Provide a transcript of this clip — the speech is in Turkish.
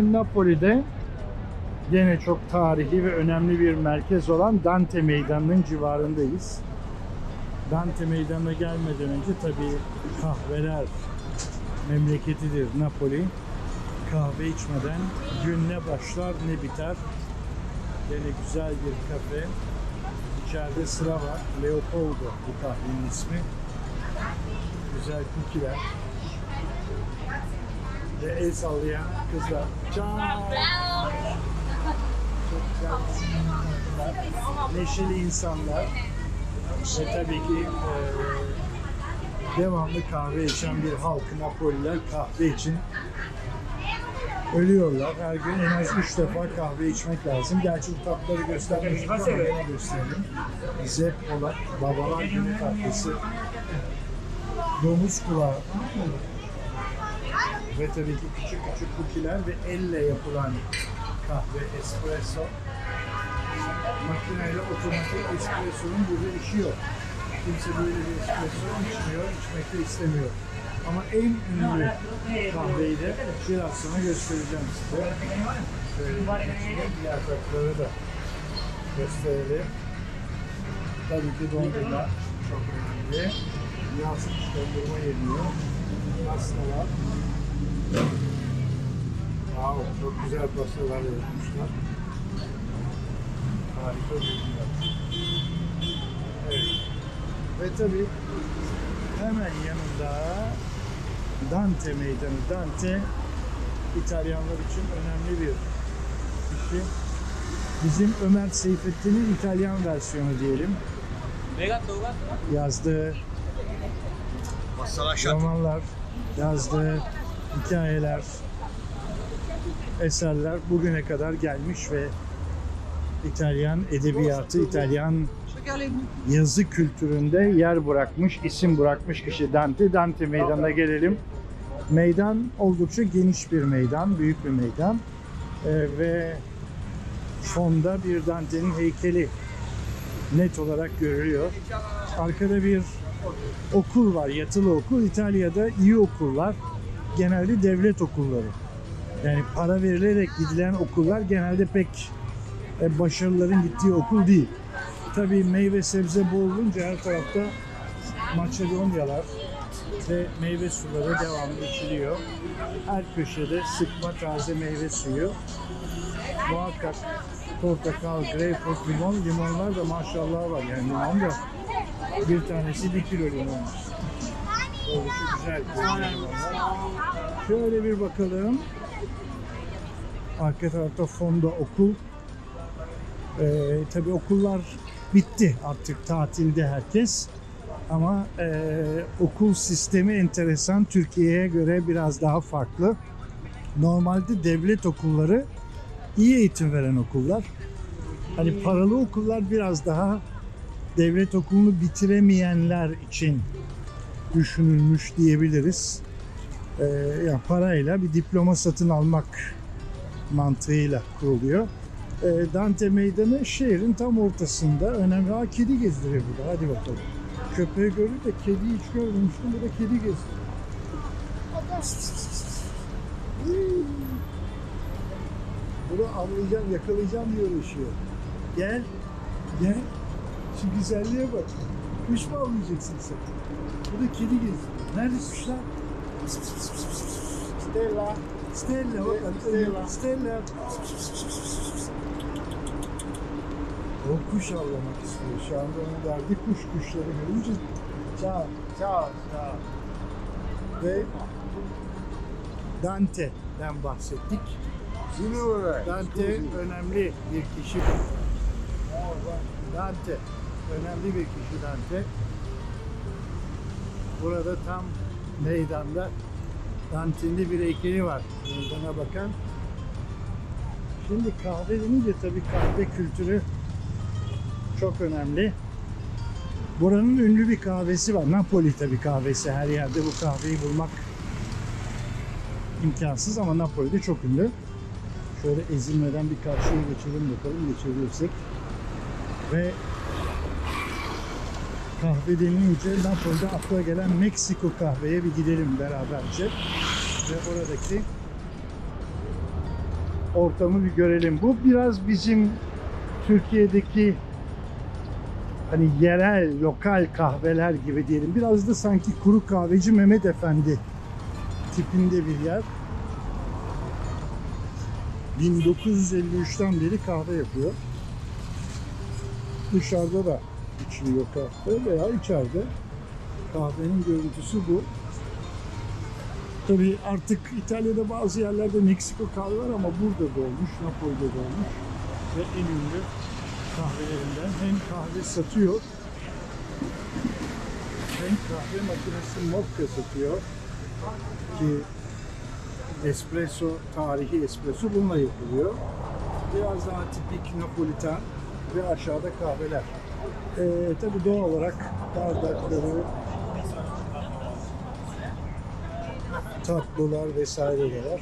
Bugün Napoli'de gene çok tarihi ve önemli bir merkez olan Dante Meydanı'nın civarındayız. Dante Meydanı'na gelmeden önce tabii kahveler memleketidir Napoli. Kahve içmeden gün ne başlar ne biter. Gene güzel bir kafe. İçeride sıra var. Leopoldo bu kahvenin ismi. Güzel kukiler. Ve el sallayan kızlar. Ciao. Çok güzel insanlar. Neşeli insanlar. Ve tabii ki e, devamlı kahve içen bir halk Napoliler kahve için ölüyorlar. Her gün en az 3 defa kahve içmek lazım. Gerçi bu tatları göstermek ama gene gösterelim. Zeppola, babalar günü kahvesi, domuz kulağı ve tabii ki küçük küçük kukiler ve elle yapılan kahve, espresso. Makineyle otomatik espressonun burada işi yok. Kimse böyle bir espresso içmiyor, içmek de istemiyor. Ama en ünlü kahveyi de biraz sonra göstereceğim size. Şöyle diğer tarafları da gösterelim. Tabii ki dondurma çok önemli. Yaz kış dondurma yeniyor. Pastalar. Wow, çok güzel pastalar yapmışlar. Harika görünüyor. Evet. Ve tabii hemen yanında Dante Meydanı. Dante İtalyanlar için önemli bir kişi. Bizim Ömer Seyfettin'in İtalyan versiyonu diyelim. Yazdığı romanlar, yazdığı hikayeler, eserler bugüne kadar gelmiş ve İtalyan edebiyatı, İtalyan yazı kültüründe yer bırakmış, isim bırakmış kişi Dante. Dante meydanına gelelim. Meydan oldukça geniş bir meydan, büyük bir meydan. Ee, ve fonda bir Dante'nin heykeli net olarak görülüyor. Arkada bir okul var, yatılı okul. İtalya'da iyi okullar genelde devlet okulları. Yani para verilerek gidilen okullar genelde pek e, başarıların gittiği okul değil. Tabii meyve sebze bol olunca her tarafta Makedonyalar ve meyve suları devamlı içiliyor. Her köşede sıkma taze meyve suyu. Muhakkak portakal, greyfurt, limon. Limonlar da maşallah var yani limon da bir tanesi bir kilo limon. Şöyle bir bakalım. Arka tarafta fonda okul. Ee, tabii okullar bitti artık tatilde herkes. Ama e, okul sistemi enteresan. Türkiye'ye göre biraz daha farklı. Normalde devlet okulları iyi eğitim veren okullar. Hani paralı okullar biraz daha devlet okulunu bitiremeyenler için düşünülmüş diyebiliriz. Ee, yani parayla bir diploma satın almak mantığıyla kuruluyor. Ee, Dante Meydanı şehrin tam ortasında. Önemli. Aa, kedi gezdiriyor burada. Hadi bakalım. Köpeği görür de kediyi hiç görmemiştim. Burada kedi gezdiriyor. Bunu avlayacağım, yakalayacağım diye uğraşıyor. Gel, gel. Şu güzelliğe bak. Kuş mu avlayacaksın sen? Burada kedi gezdiriyor. Nerede kuşlar? Stella. Stella bak. Stella. Stella. O kuş avlamak istiyor. Şu anda onun derdi kuş kuşları görünce. Ciao. Ciao. Ciao. Ve Dante'den bahsettik. Dante önemli bir kişi. Dante önemli bir kişi Dante. Burada tam meydanda Dante'nin de bir heykeli var. Meydana bakan. Şimdi kahve denince tabii kahve kültürü çok önemli. Buranın ünlü bir kahvesi var. Napoli tabii kahvesi. Her yerde bu kahveyi bulmak imkansız ama Napoli'de çok ünlü. Şöyle ezilmeden bir karşıya geçelim bakalım geçebilirsek. Ve kahve denilince Napoli'de akla gelen Meksiko kahveye bir gidelim beraberce. Ve oradaki ortamı bir görelim. Bu biraz bizim Türkiye'deki hani yerel, lokal kahveler gibi diyelim. Biraz da sanki kuru kahveci Mehmet Efendi tipinde bir yer. 1953'ten beri kahve yapıyor. Dışarıda da içiliyor kahve veya içeride. Kahvenin görüntüsü bu. Tabii artık İtalya'da bazı yerlerde Meksiko kahve var ama burada doğmuş, Napoli'de doğmuş ve en ünlü kahvelerinden hem kahve satıyor hem kahve makinesi mokka satıyor ki espresso, tarihi espresso bununla yapılıyor. Biraz daha tipik Napoliten ve aşağıda kahveler. Ee, tabii doğal olarak bardakları, tatlılar vesaire de var.